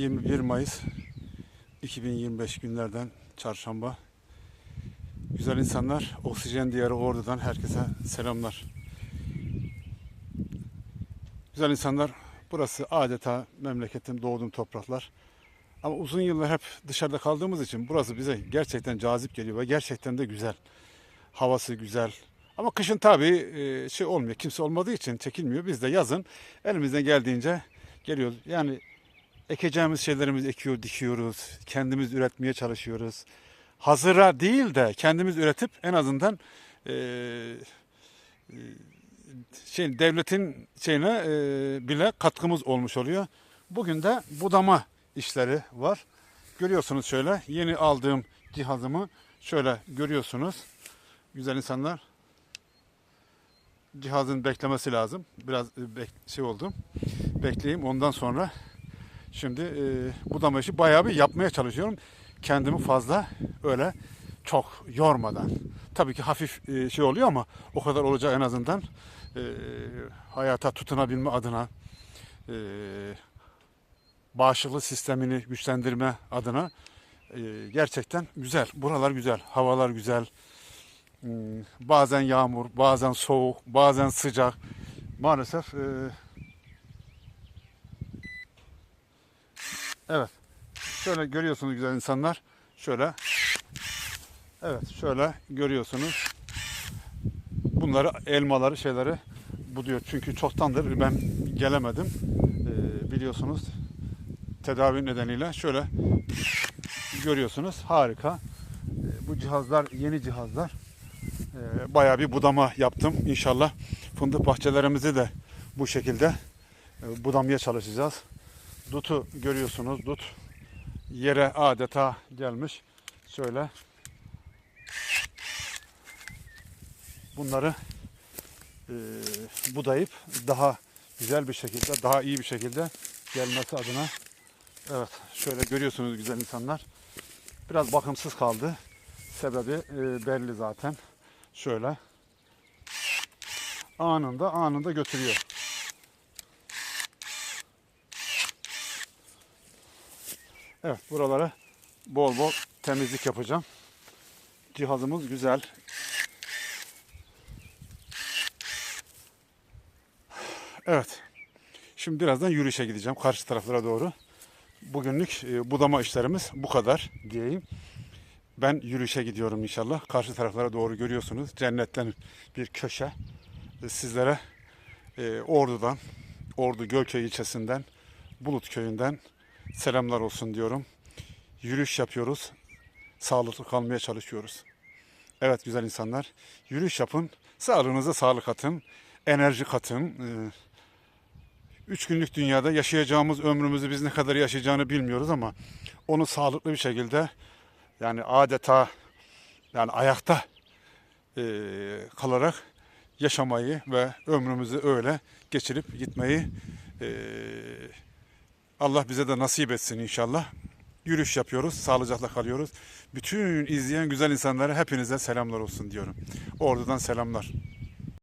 21 Mayıs 2025 günlerden çarşamba. Güzel insanlar, oksijen diyarı Ordu'dan herkese selamlar. Güzel insanlar, burası adeta memleketim, doğduğum topraklar. Ama uzun yıllar hep dışarıda kaldığımız için burası bize gerçekten cazip geliyor ve gerçekten de güzel. Havası güzel. Ama kışın tabii e, şey olmuyor. Kimse olmadığı için çekilmiyor. Biz de yazın elimizden geldiğince geliyoruz. Yani ekeceğimiz şeylerimizi ekiyor, dikiyoruz. Kendimiz üretmeye çalışıyoruz. Hazıra değil de kendimiz üretip en azından e, şey devletin şeyine e, bile katkımız olmuş oluyor. Bugün de budama işleri var. Görüyorsunuz şöyle yeni aldığım cihazımı şöyle görüyorsunuz. Güzel insanlar. Cihazın beklemesi lazım. Biraz şey oldum. Bekleyeyim ondan sonra Şimdi e, budama işi bayağı bir yapmaya çalışıyorum. Kendimi fazla öyle çok yormadan. Tabii ki hafif e, şey oluyor ama o kadar olacak en azından e, hayata tutunabilme adına e, bağışıklık sistemini güçlendirme adına e, gerçekten güzel. Buralar güzel, havalar güzel. Hmm, Bazen yağmur, bazen soğuk, bazen sıcak. Maalesef e, Evet. Şöyle görüyorsunuz güzel insanlar. Şöyle. Evet şöyle görüyorsunuz. Bunları elmaları şeyleri bu diyor. Çünkü çoktandır ben gelemedim. Ee, biliyorsunuz tedavi nedeniyle şöyle görüyorsunuz. Harika. Ee, bu cihazlar yeni cihazlar. Ee, bayağı bir budama yaptım. İnşallah fındık bahçelerimizi de bu şekilde e, budamaya çalışacağız. Dutu görüyorsunuz. Dut yere adeta gelmiş. Şöyle bunları e, budayıp daha güzel bir şekilde, daha iyi bir şekilde gelmesi adına evet şöyle görüyorsunuz güzel insanlar. Biraz bakımsız kaldı. Sebebi e, belli zaten. Şöyle anında anında götürüyor. Evet buralara bol bol temizlik yapacağım. Cihazımız güzel. Evet. Şimdi birazdan yürüyüşe gideceğim karşı taraflara doğru. Bugünlük e, budama işlerimiz bu kadar diyeyim. Ben yürüyüşe gidiyorum inşallah. Karşı taraflara doğru görüyorsunuz. Cennetten bir köşe. E, Sizlere e, Ordu'dan, Ordu Gölköy ilçesinden, Bulut köyünden selamlar olsun diyorum. Yürüyüş yapıyoruz. Sağlıklı kalmaya çalışıyoruz. Evet güzel insanlar. Yürüyüş yapın. Sağlığınıza sağlık atın. Enerji katın. Ee, Üç günlük dünyada yaşayacağımız ömrümüzü biz ne kadar yaşayacağını bilmiyoruz ama onu sağlıklı bir şekilde yani adeta yani ayakta e, kalarak yaşamayı ve ömrümüzü öyle geçirip gitmeyi e, Allah bize de nasip etsin inşallah. Yürüyüş yapıyoruz, sağlıcakla kalıyoruz. Bütün izleyen güzel insanlara hepinize selamlar olsun diyorum. Ordu'dan selamlar.